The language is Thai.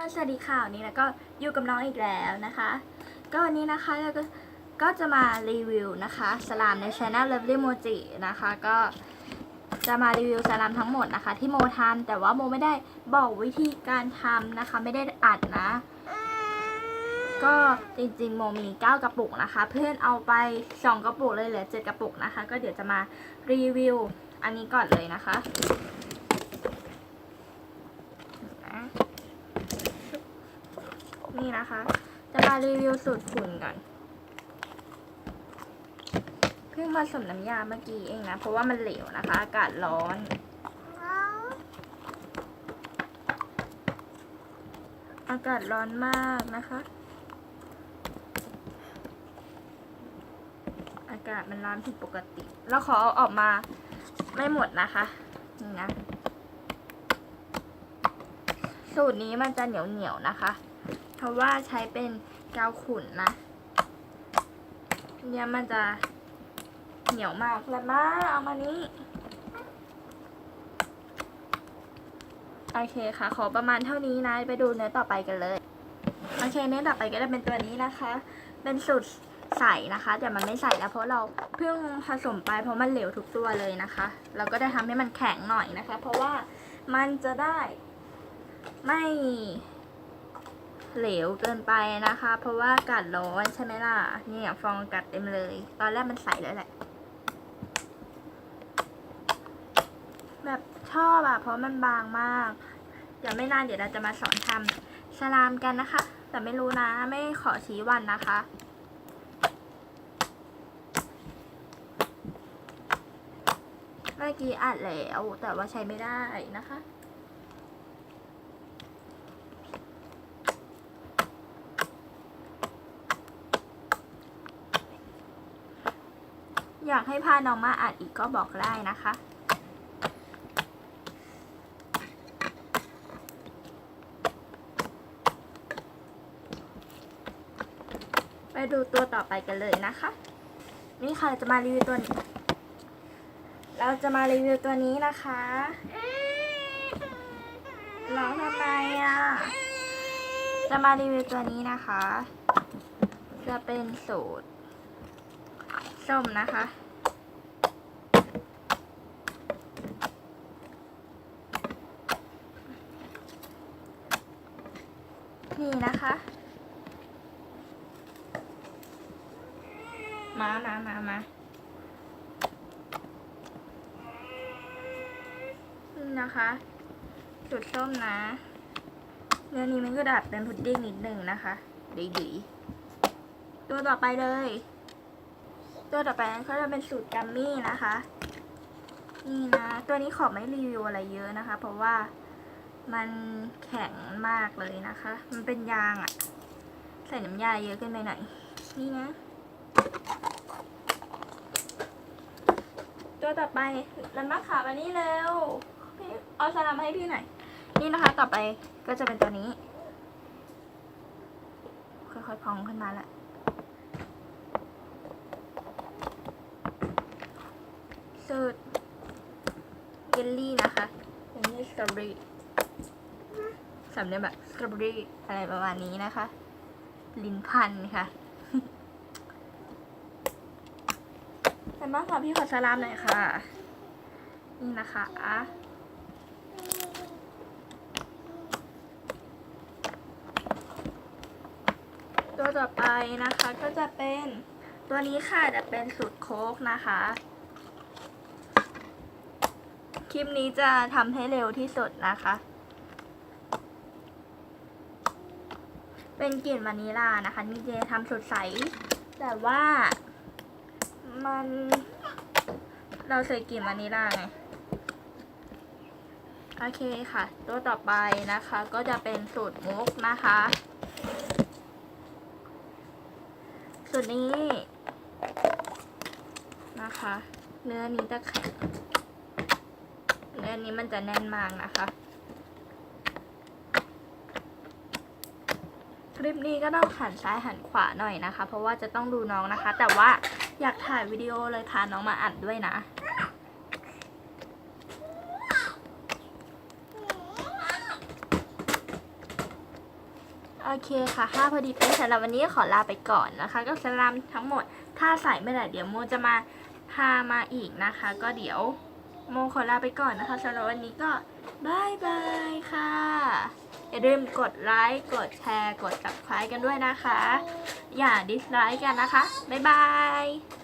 สวัสดีค่ะวันนี้แล้วก็อยู่กับน้องอีกแล้วนะคะ ก็วันนี้นะคะเราก็ก็จะมารีวิวนะคะสลามใน Channel Lovely Moji นะคะ ก็จะมารีวิวสลามทั้งหมดนะคะ ที่โมทำแต่ว่าโมไม่ได้บอกวิธีการทำนะคะ ไม่ได้อัดนะ ก็จริงๆ โมมี 9 กระปุกนะคะ เพื่อนเอาไป 2 กระปุกเลยเหลือ 7 กระปุกนะคะ ก็เดี๋ยวจะมารีวิวอันนี้ก่อนเลยนะคะ นี่นะคะ จะมารีวิวสูตรฝุ่นก่อนเพิ่งผสมน้ำยาเมื่อกี้เองนะ เพราะว่ามันเหลวนะคะ อากาศร้อน อากาศร้อนมากนะคะ อากาศมันร้อนผิดปกติแล้วขอเอาออกมาไม่หมดนะคะนี่นะสูตรนี้มันจะเหนียวเหนียวๆนะคะ เพราะว่าใช้เป็นกาวขุ่นนะ เนี่ยมันจะเหนียวมากแล้วมาเอามานี้ โอเคค่ะ ขอประมาณเท่านี้นะ ไปดูเนื้อต่อไปกันเลย โอเค เนื้อต่อไปก็จะเป็นตัวนี้นะคะ เป็นสูตรใส่นะคะ แต่มันไม่ใส่แล้วเพราะเราเพิ่งผสมไปเพราะมันเหลวทุกตัวเลยนะคะ เราก็ได้ทำให้มันแข็งหน่อยนะคะ เพราะว่ามันจะได้ไม่ เหลวเกินไปนะคะ เพราะว่าอากาศร้อนใช่ไหมล่ะเนี่ยฟองอากาศเต็มเลย ตอนแรกมันใสแล้วแหละ แบบชอบอะเพราะมันบางมาก เดี๋ยวไม่นานเดี๋ยวเราจะมาสอนทำสลามกันนะคะ แต่ไม่รู้นะไม่ขอชี้วันนะคะเมื่อกี้อัดแล้วแต่ว่าใช้ไม่ได้นะคะ อยากให้พาน้องมาอัดอีกก็บอกได้นะคะไปดูตัวต่อไปกันเลยนะคะ นี่ค่ะจะมารีวิวตัวนี้ เราจะมารีวิวตัวนี้นะคะร้องทำไมอะ จะมารีวิวตัวนี้นะคะ จะเป็นสูตรส้มนะคะ นี่นะคะ มามามามานี่นะคะสูตรส้มนะเนื้อนี้มันก็ดับเป็นพุดดิ้งนิดหนึ่งนะคะดีๆตัวต่อไปเลย ตัวต่อไปก็จะเป็นสูตรกัมมี่นะคะ นี่นะ ตัวนี้ขอไม่รีวิวอะไรเยอะนะคะ เพราะว่า มันแข็งมากเลยนะคะ มันเป็นยางอะใส่น้ำยาเยอะเกินไปหน่อย นี่นะ ตัวต่อไปรันมาขาอันนี้เร็ว พี่เอาสลามมาให้พี่หน่อย นี่นะคะ ต่อไปก็จะเป็นตัวนี้ ค่อยๆพองขึ้นมาล้วสูตรเยลลี่นะคะเยลลี่สตรอเบอรี่ สำเนียงแบบสตรอเบอรี่อะไรประมาณนี้นะคะ ลิ้นพันค่ะแต่มากค่ะพี่ขอสลามหน่อยค่ะ นี่นะคะตัวต่อไปนะคะก็จะเป็นตัวนี้ค่ะจะเป็นสูตรโค้กนะคะคลิปนี้จะทำให้เร็วที่สุดนะคะ เป็นกลิ่นวานิลานะคะนี่เจทำสดใส แต่ว่ามันเราใส่กลิ่นวานิลาไงโอเคค่ะ ตัวต่อไปนะคะก็จะเป็นสูตรมุกนะคะ สูตรนี้นะคะ เนื้อนี้จะแข็งเนื้อนี้มันจะแน่นมากนะคะ ลิปนี้ก็ต้องหันซ้ายหันขวาหน่อยนะคะ เพราะว่าจะต้องดูน้องนะคะ แต่ว่าอยากถ่ายวิดีโอเลยพาน้องมาอัดด้วยนะโอเคค่ะค่าพอดีเป๊ะสำหรับวันนี้ขอลาไปก่อนนะคะ ก็สลามทั้งหมด ถ้าใส่ไม่ได้เดี๋ยวโมจะมาพามาอีกนะคะ ก็เดี๋ยวโมขอลาไปก่อนนะคะสำหรับวันนี้ก็บายบายค่ะาลืมกดไลค์ กดแชร์ กด subscribe กันด้วยนะคะ อย่าดิสไลค์กันนะคะ บ๊ายบาย